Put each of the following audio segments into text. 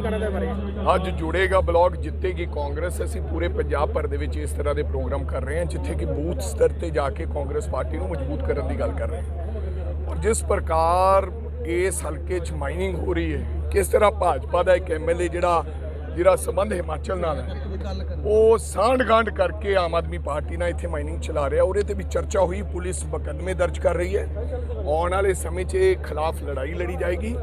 ਕੀ ਕਹਿਣਾ ਦੇ ਬਾਰੇ? ਅੱਜ ਜੁੜੇਗਾ ਬਲਾਕ ਜਿੱਤੇਗੀ ਕਾਂਗਰਸ। ਅਸੀਂ ਪੂਰੇ ਪੰਜਾਬ ਭਰ ਦੇ ਵਿੱਚ ਇਸ ਤਰ੍ਹਾਂ ਦੇ ਪ੍ਰੋਗਰਾਮ ਕਰ ਰਹੇ ਹਾਂ, ਜਿੱਥੇ ਕਿ ਬੂਥ ਸਤਰ ਤੇ ਜਾ ਕੇ ਕਾਂਗਰਸ ਪਾਰਟੀ ਨੂੰ ਮਜ਼ਬੂਤ ਕਰਨ ਦੀ ਗੱਲ ਕਰ ਰਹੇ ਹਾਂ। ਔਰ ਜਿਸ ਪ੍ਰਕਾਰ ਇਸ ਹਲਕੇ 'ਚ ਮਾਈਨਿੰਗ ਹੋ ਰਹੀ ਹੈ, ਕਿਸ ਤਰ੍ਹਾਂ ਭਾਜਪਾ ਦਾ ਇੱਕ ਐਮਐਲਏ ਜਿਹੜਾ ਜਿਹੜਾ ਸੰਬੰਧ ਹਿਮਾਚਲ ਨਾਲ ਹੈ, ਉਹ ਸਾਂਢ-ਗਾਂਢ ਕਰਕੇ ਆਮ ਆਦਮੀ ਪਾਰਟੀ ਨਾਲ ਇੱਥੇ ਮਾਈਨਿੰਗ ਚਲਾ ਰਿਹਾ। ਉਹਦੇ ਤੇ ਵੀ ਚਰਚਾ ਹੋਈ, ਪੁਲਿਸ ਮੁਕੱਦਮੇ ਦਰਜ ਕਰ ਰਹੀ ਹੈ। ਆਉਣ ਵਾਲੇ ਸਮੇਂ 'ਚ ਖਿਲਾਫ ਲੜਾਈ ਲੜੀ ਜਾਏਗੀ।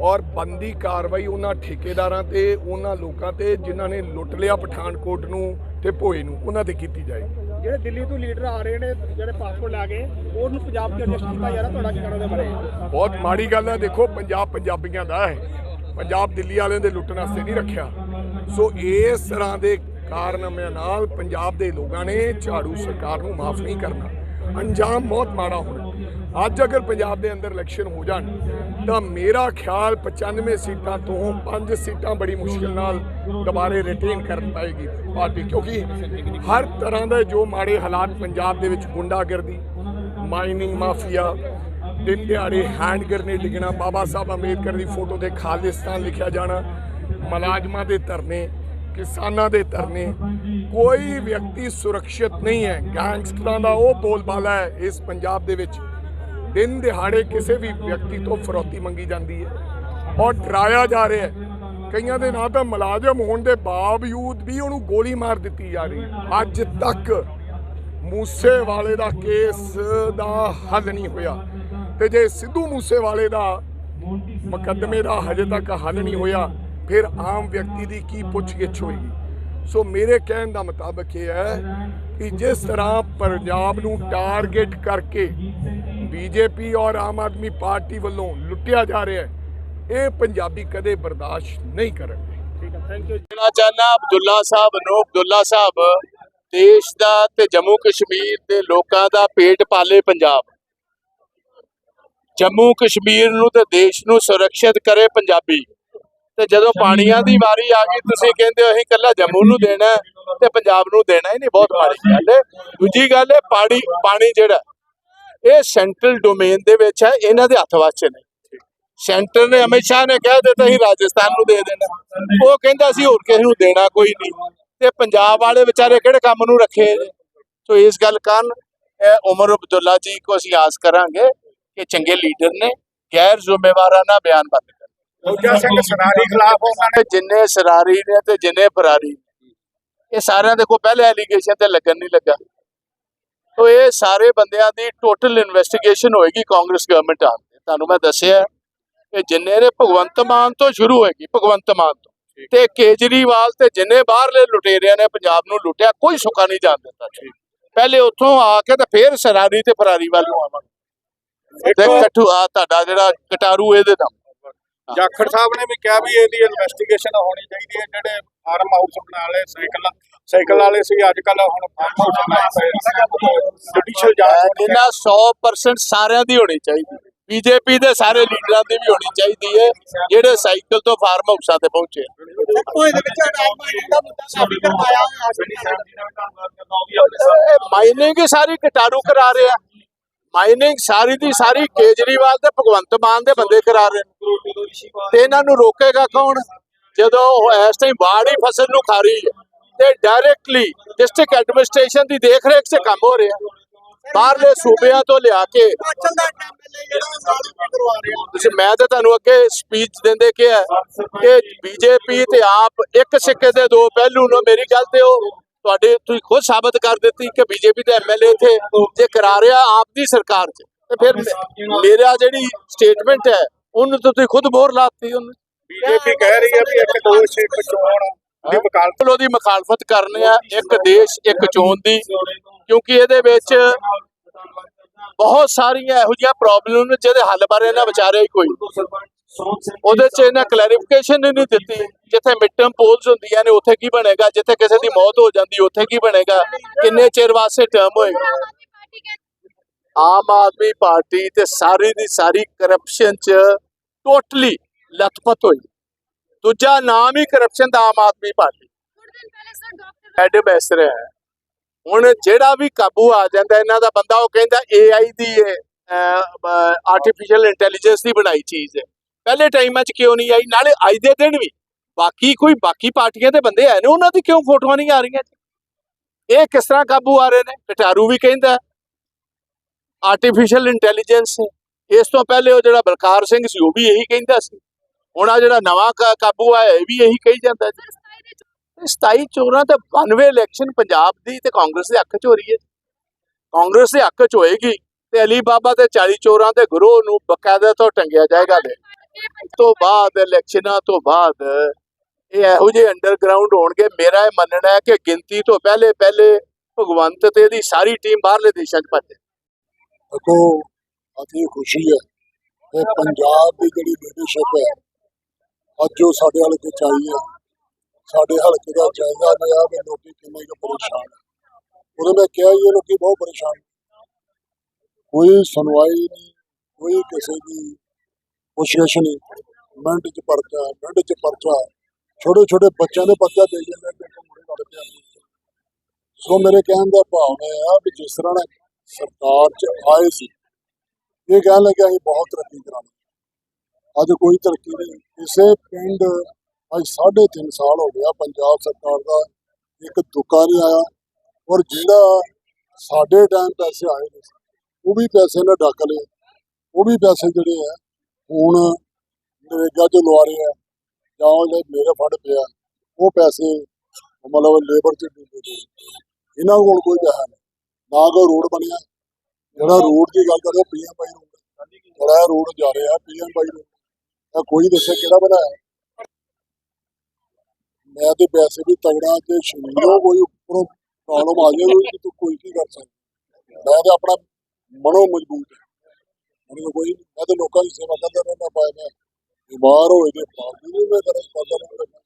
ਔਰ ਬੰਦੀ ਕਾਰਵਾਈ ਉਹਨਾਂ ਠੇਕੇਦਾਰਾਂ ਤੇ ਉਹਨਾਂ ਲੋਕਾਂ ਤੇ ਜਿਨ੍ਹਾਂ ਨੇ ਲੁੱਟ ਲਿਆ ਪਠਾਨਕੋਟ ਨੂੰ ਤੇ ਭੋਏ ਨੂੰ ਉਹਨਾਂ ਤੇ ਕੀਤੀ ਜਾਏਗੀ। ਜਿਹੜੇ ਦਿੱਲੀ ਤੋਂ ਲੀਡਰ ਆ ਰਹੇ ਨੇ ਜਿਹੜੇ ਪਾਸਪੋਰਟ ਲਾ ਕੇ ਉਹਨੂੰ ਪੰਜਾਬ 'ਚ ਐਡਜਸਟ ਕੀਤਾ ਜਾ ਰਿਹਾ ਤੁਹਾਡਾ ਕੀ ਕਹਿਣਾ ਦੇ ਬਾਰੇ? ਬਹੁਤ ਮਾੜੀ ਗੱਲ ਹੈ ਦੇਖੋ ਪੰਜਾਬ ਪੰਜਾਬੀਆਂ ਦਾ ਹੈ। ਪੰਜਾਬ ਦਿੱਲੀ ਵਾਲਿਆਂ ਦੇ ਲੁੱਟਣ ਵਾਸਤੇ ਨਹੀਂ ਰੱਖਿਆ। ਸੋ ਇਸ ਤਰ੍ਹਾਂ ਦੇ ਕਾਰਨਾਮਿਆਂ ਨਾਲ ਪੰਜਾਬ ਦੇ ਲੋਕਾਂ ਨੇ ਝਾੜੂ ਸਰਕਾਰ ਨੂੰ ਮਾਫ ਨਹੀਂ ਕਰਨਾ। ਅੰਜਾਮ ਬਹੁਤ ਮਾੜਾ ਹੋਣਾ। ਅੱਜ ਅਗਰ ਪੰਜਾਬ ਦੇ ਅੰਦਰ ਇਲੈਕਸ਼ਨ ਹੋ ਜਾਣ, ਤਾਂ ਮੇਰਾ ਖਿਆਲ 95 ਸੀਟਾਂ ਤੋਂ 5 ਸੀਟਾਂ ਬੜੀ ਮੁਸ਼ਕਿਲ ਨਾਲ ਦੁਬਾਰੇ ਰਿਟੇਨ ਕਰਨ ਪਾਏਗੀ ਪਾਰਟੀ, ਕਿਉਂਕਿ ਹਰ ਤਰ੍ਹਾਂ ਦੇ ਜੋ ਮਾੜੇ ਹਾਲਾਤ ਪੰਜਾਬ ਦੇ ਵਿੱਚ ਗੁੰਡਾਗਰਦੀ ਮਾਈਨਿੰਗ ਮਾਫੀਆ, ਦਿਨ ਦਿਹਾੜੇ ਹੈਂਡ ਗ੍ਰਨੇਡ ਡਿੱਗਣਾ, ਬਾਬਾ ਸਾਹਿਬ ਅੰਬੇਦਕਰ ਦੀ ਫੋਟੋ ਤੇ ਖਾਲਿਸਤਾਨ ਲਿਖਿਆ ਜਾਣਾ, ਮੁਲਾਜ਼ਮਾਂ ਦੇ ਧਰਨੇ, ਕਿਸਾਨਾਂ ਦੇ ਧਰਨੇ ਕੋਈ ਵਿਅਕਤੀ ਸੁਰੱਖਿਅਤ ਨਹੀਂ ਹੈ। ਗੈਂਗਸਟਰਾਂ ਦਾ ਉਹ ਬੋਲਬਾਲਾ ਹੈ ਇਸ ਪੰਜਾਬ ਦੇ ਵਿੱਚ। ਦਿਨ ਦਿਹਾੜੇ ਕਿਸੇ ਵੀ ਵਿਅਕਤੀ ਤੋਂ ਫਰੋਤੀ ਮੰਗੀ ਜਾਂਦੀ ਹੈ। ਔਰ ਡਰਾਇਆ ਜਾ ਰਿਹਾ ਹੈ। ਕਈਆਂ ਦੇ ਨਾਂ ਤਾਂ ਮੁਲਾਜ਼ਮ ਹੋਣ ਦੇ ਬਾਵਜੂਦ ਵੀ ਉਹਨੂੰ ਗੋਲੀ ਮਾਰ ਦਿੱਤੀ ਜਾ ਰਹੀ ਹੈ। ਅੱਜ ਤੱਕ ਮੂਸੇ ਵਾਲੇ ਦਾ ਕੇਸ ਦਾ ਹੱਲ ਨਹੀਂ ਹੋਇਆ। ਤੇ ਜੇ ਸਿੱਧੂ ਮੂਸੇ ਵਾਲੇ ਦਾ ਮੁਕੱਦਮੇ ਦਾ ਹਜੇ ਤੱਕ ਹੱਲ ਨਹੀਂ ਹੋਇਆ, ਫਿਰ ਆਮ ਵਿਅਕਤੀ ਦੀ ਕੀ ਪੁੱਛਗਿੱਛ ਹੋਏਗੀ? ਸੋ ਮੇਰੇ ਕਹਿਣ ਦਾ ਮੁਤਾਬਕ ਇਹ ਹੈ ਕਿ ਜਿਸ ਤਰ੍ਹਾਂ ਪੰਜਾਬ ਨੂੰ ਟਾਰਗੇਟ ਕਰਕੇ ਬੀਜੇਪੀ ਔਰ ਆਮ ਆਦਮੀ ਪਾਰਟੀ ਵੱਲੋਂ ਲੁੱਟਿਆ ਜਾ ਰਿਹਾ ਹੈ, ਇਹ ਪੰਜਾਬੀ ਕਦੇ ਬਰਦਾਸ਼ਤ ਨਹੀਂ ਕਰਨਗੇ ਠੀਕ ਹੈ ਥੈਂਕ ਯੂ ਕਹਿਣਾ ਚਾਹਨਾ ਅਬਦੁੱਲਾ ਸਾਹਿਬ ਨੂੰ, ਅਬਦੁੱਲਾ ਸਾਹਿਬ, ਦੇਸ਼ ਦਾ ਤੇ ਜੰਮੂ ਕਸ਼ਮੀਰ ਦੇ ਲੋਕਾਂ ਦਾ ਪੇਟ ਪਾਲੇ ਪੰਜਾਬ। ਜੰਮੂ ਕਸ਼ਮੀਰ ਨੂੰ ਤੇ ਦੇਸ਼ ਨੂੰ ਸੁਰੱਖਿਅਤ ਕਰੇ ਪੰਜਾਬੀ। ਤੇ ਜਦੋਂ ਪਾਣੀਆਂ ਦੀ ਵਾਰੀ ਆ ਗਈ ਤੁਸੀਂ ਕਹਿੰਦੇ ਹੋ ਅਸੀਂ ਕੱਲਾ ਜੰਮੂ ਨੂੰ ਦੇਣਾ ਤੇ ਪੰਜਾਬ ਨੂੰ ਦੇਣਾ ਹੀ। ਨਹੀਂ ਬਹੁਤ ਮਾੜੀ ਗੱਲ ਹੈ। ਦੂਜੀ ਗੱਲ ਹੈ ਪਾਣੀ ਪਾਣੀ ਜਿਹੜਾ ਇਹ ਸੈਂਟਰਲ ਡੋਮੇਨ ਦੇ ਵਿੱਚ ਹੈ ਇਹਨਾਂ ਦੇ ਹੱਥ ਵਾਸਤੇ ਨਹੀਂ। ਸੈਂਟਰ ਨੇ ਸ਼ਾਹ ਨੇ ਕਹਿ ਦਿੱਤਾ ਸੀ ਰਾਜਸਥਾਨ ਨੂੰ ਦੇ ਦੇਣਾ ਉਹ ਕਹਿੰਦਾ ਸੀ ਹੋਰ ਕਿਸੇ ਨੂੰ ਦੇਣਾ ਕੋਈ ਨਹੀਂ। ਤੇ ਪੰਜਾਬ ਵਾਲੇ ਵਿਚਾਰੇ ਕਿਹੜੇ ਕੰਮ ਨੂੰ ਰੱਖੇ? ਨੇ? ਸੋ ਇਸ ਗੱਲ ਕਾਰਨ ਇਹ ਉਮਰ ਅਬਦੁੱਲਾ ਜੀ ਕੋ ਅਸੀਂ ਆਸ ਕਰਾਂਗੇ ਕਿ ਚੰਗੇ ਲੀਡਰ ਨੇ ਗੈਰ ਜ਼ਿੰਮੇਵਾਰਾਨਾ ਬਿਆਨ ਬੰਦ ਦੂਜਾ ਸਿੰਘ ਸਰਾਰੀ ਖਿਲਾਫ ਉਹਨਾਂ ਤੇ ਜਿੰਨੇ ਸਰਾਰੀ ਨੇ ਤੇ ਜਿੰਨੇ ਫਰਾਰੀ ਨੇ, ਇਹ ਸਾਰਿਆਂ ਦੇ ਕੋ ਪਹਿਲੇ ਐਲੀਗੇਸ਼ਨ ਤੇ ਲੱਗਣ ਨਹੀਂ ਲੱਗਾ। ਤੋ ਇਹ ਸਾਰੇ ਬੰਦਿਆਂ ਦੀ ਟੋਟਲ ਇਨਵੈਸਟੀਗੇਸ਼ਨ ਹੋਏਗੀ ਕਾਂਗਰਸ ਗਵਰਨਮੈਂਟ ਆਉਣ ਤੇ। ਤੁਹਾਨੂੰ ਮੈਂ ਦੱਸਿਆ ਕਿ ਜਿੰਨੇ ਨੇ ਭਗਵੰਤ ਮਾਨ ਤੋਂ ਸ਼ੁਰੂ ਹੋਏਗੀ ਭਗਵੰਤ ਮਾਨ ਤੋਂ। ਤੇ ਕੇਜਰੀਵਾਲ ਤੇ ਜਿੰਨੇ ਬਾਹਰਲੇ ਲੁਟੇਰਿਆਂ ਨੇ ਪੰਜਾਬ ਨੂੰ ਲੁੱਟਿਆ ਕੋਈ ਸੁੱਕਾ ਨਹੀਂ ਜਾਣ ਦਿੱਤਾ। ਪਹਿਲੇ ਉੱਥੋਂ ਆ ਕੇ ਤੇ ਫੇਰ ਸਰਾਰੀ ਤੇ ਫਰਾਰੀ ਵੱਲ ਨੂੰ ਆਵਾਂਗੇ। ਕਠੂ ਆ ਤੁਹਾਡਾ ਜਿਹੜਾ ਕਟਾਰੂ ਇਹਦੇ ਦਾ ਜਾਖੜ ਸਾਹਿਬ ਨੇ ਵੀ ਕਿਹਾ ਵੀ ਇਹਦੀ ਇਨਵੈਸਟੀਗੇਸ਼ਨ ਹੋਣੀ ਚਾਹੀਦੀ ਹੈ ਜਿਹੜੇ ਫਾਰਮ ਹਾਊਸ ਬਣਾ ਲਏ ਸਾਈਕਲ ਸਾਈਕਲ ਵਾਲੇ ਸੀ ਅੱਜ ਕੱਲ ਹੁਣ ਫਾਰਮ ਹਾਊਸ ਬਣਾਏ ਜੁਡੀਸ਼ੀਅਲ ਜਾਂਚ ਇਹਨਾਂ 100% ਸਾਰਿਆਂ ਦੀ ਹੋਣੀ ਚਾਹੀਦੀ। ਬੀਜੇਪੀ ਦੇ ਸਾਰੇ ਲੀਡਰਾਂ ਦੀ ਵੀ ਹੋਣੀ ਚਾਹੀਦੀ ਹੈ ਜਿਹੜੇ ਸਾਈਕਲ ਤੋਂ ਫਾਰਮ ਹਾਊਸਾਂ ਤੇ ਪਹੁੰਚੇ ਮਾਈਨਿੰਗ ਸਾਰੀ ਕਟਾਰੂ ਕਰਾ ਰਿਹਾ। ਮਾਈਨਿੰਗ ਸਾਰੀ ਦੀ ਸਾਰੀ ਕੇਜਰੀਵਾਲ ਤੇ ਭਗਵੰਤ ਮਾਨ ਦੇ ਬੰਦੇ ਕਰਾ ਰਹੇ ਨੇ। ਤੇ ਇਹਨਾਂ ਨੂੰ ਰੋਕੇਗਾ ਕੌਣ? ਜਦੋਂ ਇਸ ਟਾਈਮ ਬਾੜ ਹੀ ਫਸਲ ਨੂੰ ਖਾ ਰਹੀ ਹੈ ਤੇ ਡਾਇਰੈਕਟਲੀ ਡਿਸਟ੍ਰਿਕਟ ਐਡਮਿਨਿਸਟ੍ਰੇਸ਼ਨ ਦੀ ਦੇਖ ਰੇਖ 'ਚ ਕੰਮ ਹੋ ਰਿਹਾ। ਬਾਹਰਲੇ ਸੂਬਿਆਂ ਤੋਂ ਲਿਆ ਕੇ ਤੁਸੀਂ ਮੈਂ ਤਾਂ ਤੁਹਾਨੂੰ ਅੱਗੇ ਸਪੀਚ ਦਿੰਦੇ ਕਿਹਾ ਕਿ ਬੀਜੇਪੀ ਤੇ ਆਪ ਇੱਕ ਸਿੱਕੇ ਦੇ ਦੋ ਪਹਿਲੂ ਨੇ ਮੇਰੀ ਗੱਲ ਤੇ ਉਹ ਤੁਹਾਡੇ ਤੁਸੀਂ ਖੁਦ ਸਾਬਤ ਕਰ ਦਿੱਤੀ ਕਿ ਬੀਜੇਪੀ ਦੇ ਐਮਐਲਏ ਥੇ ਜੇ ਕਰਾ ਰਿਹਾ ਆਪ ਦੀ ਸਰਕਾਰ 'ਚ। ਤੇ ਫਿਰ ਮੇਰਾ ਜਿਹੜੀ ਸਟੇਟਮੈਂਟ ਹੈ ਉਹਨੂੰ ਤੁਸੀਂ ਖੁਦ ਮੋਹਰ ਲਾਤੀ ਉਹਨੂੰ। ਬੀਜੇਪੀ ਕਹਿ ਰਹੀ ਹੈ ਵੀ ਇੱਕ ਦੋਸ਼ ਇੱਕ ਚੋਣ ਦੀ ਵਕਾਲਤ ਉਹਦੀ ਮੁਖਾਲਫਤ ਕਰਨੇ ਆ ਇੱਕ ਦੇਸ਼ ਇੱਕ ਚੋਣ ਦੀ। ਕਿਉਂਕਿ ਇਹਦੇ ਵਿੱਚ ਬਹੁਤ ਸਾਰੀਆਂ ਇਹੋ ਜਿਹੀਆਂ ਪ੍ਰੋਬਲਮ ਨੇ ਜਿਹਦੇ ਹੱਲ ਬਾਰੇ ਇਹਨਾਂ ਵਿਚਾਰਿਆ ਹੀ ਕੋਈ। ਉਹਦੇ 'ਚ ਇਹਨਾਂ ਕਲੈਰੀਫਿਕੇਸ਼ਨ ਹੀ ਨਹੀਂ ਦਿੱਤੀ। ਜਿੱਥੇ ਮਿਡ ਟਰਮ ਪੋਲਸ ਹੁੰਦੀਆਂ ਨੇ, ਉੱਥੇ ਕੀ ਬਣੇਗਾ? ਜਿੱਥੇ ਕਿਸੇ ਦੀ ਮੌਤ ਹੋ ਜਾਂਦੀ, ਉੱਥੇ ਕੀ ਬਣੇਗਾ? ਕਿੰਨੇ ਚਿਰ ਵਾਸਤੇ ਟਰਮ ਹੋਏਗਾ? ਆਮ ਆਦਮੀ ਪਾਰਟੀ ਤੇ ਸਾਰੀ ਦੀ ਸਾਰੀ ਕਰਪਸ਼ਨ 'ਚ ਟੋਟਲੀ ਲਥਪਥ ਹੋਈ। ਦੂਜਾ ਨਾਮ ਹੀ ਕਰਪਸ਼ਨ ਦਾ ਆਮ ਆਦਮੀ ਪਾਰਟੀ। ਐਡਮ ਇਸ ਰਿਹਾ ਹੈ। ਹੁਣ ਜਿਹੜਾ ਵੀ ਕਾਬੂ ਆ ਜਾਂਦਾ, ਇਹਨਾਂ ਦਾ ਬੰਦਾ ਉਹ ਕਹਿੰਦਾ AI ਦੀ ਆਰਟੀਫੀਸ਼ੀਅਲ ਇੰਟੈਲੀਜੈਂਸ ਦੀ ਬਣਾਈ ਚੀਜ਼ ਹੈ। ਪਹਿਲੇ ਟਾਈਮਾਂ 'ਚ ਕਿਉਂ ਨਹੀਂ ਆਈ? ਨਾਲੇ ਅੱਜ ਦੇ ਦਿਨ ਵੀ। ਬਾਕੀ ਕੋਈ ਬਾਕੀ ਪਾਰਟੀਆਂ ਦੇ ਬੰਦੇ ਹੈ ਨੇ, ਉਹਨਾਂ ਦੀ ਕਿਉਂ ਫੋਟੋਆਂ ਨਹੀਂ ਆ ਰਹੀਆਂ? ਇਹ ਕਿਸ ਤਰ੍ਹਾਂ ਕਾਬੂ ਆ ਰਹੇ ਨੇ? ਕਟਾਰੂ ਵੀ ਕਹਿੰਦਾ ਆਰਟੀਫੀਸ਼ੀਅਲ ਇੰਟੈਲੀਜੈਂਸ ਇਸ ਤੋਂ ਪਹਿਲੇ ਉਹ ਜਿਹੜਾ ਬਲਕਾਰ ਸਿੰਘ ਸੀ, ਉਹ ਵੀ ਇਹੀ ਕਹਿੰਦਾ ਸੀ। ਹੁਣ ਆ ਜਿਹੜਾ ਨਵਾਂ ਕਾਬੂ ਆਇਆ, ਇਹ ਵੀ ਇਹੀ ਕਹੀ ਜਾਂਦਾ ਜੀ 27 ਚੋਰਾਂ ਤੇ 92 ਇਲੈਕਸ਼ਨ ਪੰਜਾਬ ਦੀ ਤੇ ਕਾਂਗਰਸ ਦੇ ਹੱਕ ਚ ਹੋ ਰਹੀ ਹੈ। ਕਾਂਗਰਸ ਦੇ ਹੱਕ ਚ ਹੋਏਗੀ ਤੇ ਅਲੀ ਬਾਬਾ ਤੇ 40 ਚੋਰਾਂ ਦੇ ਗਰੋਹ ਨੂੰ ਬਕਾਇਦਾ ਤੋਂ ਟੰਗਿਆ ਜਾਏਗਾ। ਲੈ ਤੋਂ ਬਾਅਦ, ਇਲੈਕਸ਼ਨਾਂ ਤੋਂ ਬਾਅਦ ਇਹ ਇਹੋ ਜਿਹੇ ਅੰਡਰਗਰਾਉਂਡ ਹੋਣਗੇ, ਮੇਰਾ ਇਹ ਮੰਨਣਾ ਹੈ ਕਿ ਗਿਣਤੀ ਤੋਂ ਪਹਿਲੇ ਪਹਿਲੇ ਭਗਵੰਤ ਤੇ ਇਹਦੀ ਸਾਰੀ ਟੀਮ ਬਾਹਰਲੇ ਦੇਸ਼ਾਂ 'ਚ ਭੱਜੇ ਦੇਖੋ ਅਤੀ ਖੁਸ਼ੀ ਹੈ ਕਿ ਪੰਜਾਬ ਦੀ ਜਿਹੜੀ ਲੀਡਰਸ਼ਿਪ ਹੈ, ਅੱਜ ਜੋ ਸਾਡੇ ਹਲਕੇ ਚ ਆਈ ਹੈ। ਸਾਡੇ ਹਲਕੇ ਦਾ ਜਾਇਜ਼ਾ ਲਿਆ ਕਿ ਲੋਕੀ ਕਿੰਨੇ ਕੁ ਪਰੇਸ਼ਾਨ ਹੈ ਉਹਦੇ ਮੈਂ ਕਿਹਾ ਇਹ ਲੋਕੀ ਬਹੁਤ ਪਰੇਸ਼ਾਨ ਕੋਈ ਸੁਣਵਾਈ ਨਹੀਂ, ਕੋਈ ਕਿਸੇ ਦੀ ਪੁੱਛਗਿੱਛ ਨਹੀਂ। ਮਿੰਟ ਚ ਪਰਚਾ, ਮਿੰਟ ਚ ਪਰਚਾ। ਛੋਟੇ ਛੋਟੇ ਬੱਚਿਆਂ ਦੇ ਪਰਚਾ ਦੇ ਜਾਂਦੇ ਨੇ ਮੁੰਡੇ ਲੜ ਪਿਆ ਸੋ ਮੇਰੇ ਕਹਿਣ ਦਾ ਭਾਵ ਇਹ ਆ ਵੀ ਜਿਸ ਤਰ੍ਹਾਂ ਸਰਕਾਰ ਚ ਆਏ ਸੀ, ਇਹ ਕਹਿਣ ਲੱਗਾ ਅਸੀਂ ਬਹੁਤ ਤਰੱਕੀ ਕਰਾਂਗੇ। ਅੱਜ ਕੋਈ ਤਰੱਕੀ ਨਹੀਂ। ਕਿਸੇ ਪਿੰਡ ਅੱਜ ਸਾਢੇ ਤਿੰਨ ਸਾਲ ਹੋ ਗਿਆ ਪੰਜਾਬ ਸਰਕਾਰ ਦਾ ਇੱਕ ਦੁੱਕਾ ਨਹੀਂ ਆਇਆ ਔਰ ਜਿਹੜਾ ਸਾਡੇ ਟਾਈਮ ਪੈਸੇ ਆਏ ਨੇ, ਉਹ ਵੀ ਪੈਸੇ ਨੇ ਡੱਕ ਲਏ। ਉਹ ਵੀ ਪੈਸੇ ਜਿਹੜੇ ਆ, ਹੁਣ ਨਰੇਗਾ ਚ ਲਵਾ ਰਹੇ ਆ। ਜਾਂ ਜਿਹੜੇ ਮੇਰੇ ਫੰਡ ਪਿਆ, ਉਹ ਪੈਸੇ ਮਤਲਬ ਲੇਬਰ ਚ ਡੁੱਬੇ ਨੇ ਇਹਨਾਂ ਕੋਲ ਕੋਈ ਪੈਸਾ ਨਹੀਂ। ਨਾ ਕੋਈ ਰੋਡ ਬਣਿਆ। ਜਿਹੜਾ ਰੋਡ ਦੀ ਗੱਲ ਕਰਦੇ ਪੀਐਮ ਬਾਈ ਰੋਡ ਜਿਹੜਾ ਰੋਡ ਜਾ ਰਿਹਾ, ਪੀਐਮ ਬਾਈ ਰੋਡ। ਇਹ ਕੋਈ ਦੱਸੇ ਕਿਹੜਾ ਬਣਾਇਆ? ਮੈਂ ਤੇ ਵੈਸੇ ਵੀ ਤਗੜਾ ਤੇ ਸ਼ਰੀਰੋਂ ਕੋਈ ਉੱਪਰੋਂ ਪ੍ਰੋਬਲਮ ਆ ਜਾਏ ਕੋਈ ਤੂੰ ਕੋਈ ਕੀ ਕਰ ਸਕਦਾ। ਮੈਂ ਤੇ ਆਪਣਾ ਮਨੋ ਮਜ਼ਬੂਤ ਹੈ। ਮੈਨੂੰ ਕੋਈ ਮੈਂ ਤੇ ਲੋਕਾਂ ਦੀ ਸੇਵਾ ਕਰਦਾ ਰਹਿੰਦਾ ਪਾਇਆ ਮੈਂ ਬਿਮਾਰ ਹੋਏ ਤੇ ਪਾਣੀ ਨਹੀਂ ਮੈਂ ਕਰਦਾ ਕਰਦਾ ਰਹਿੰਦਾ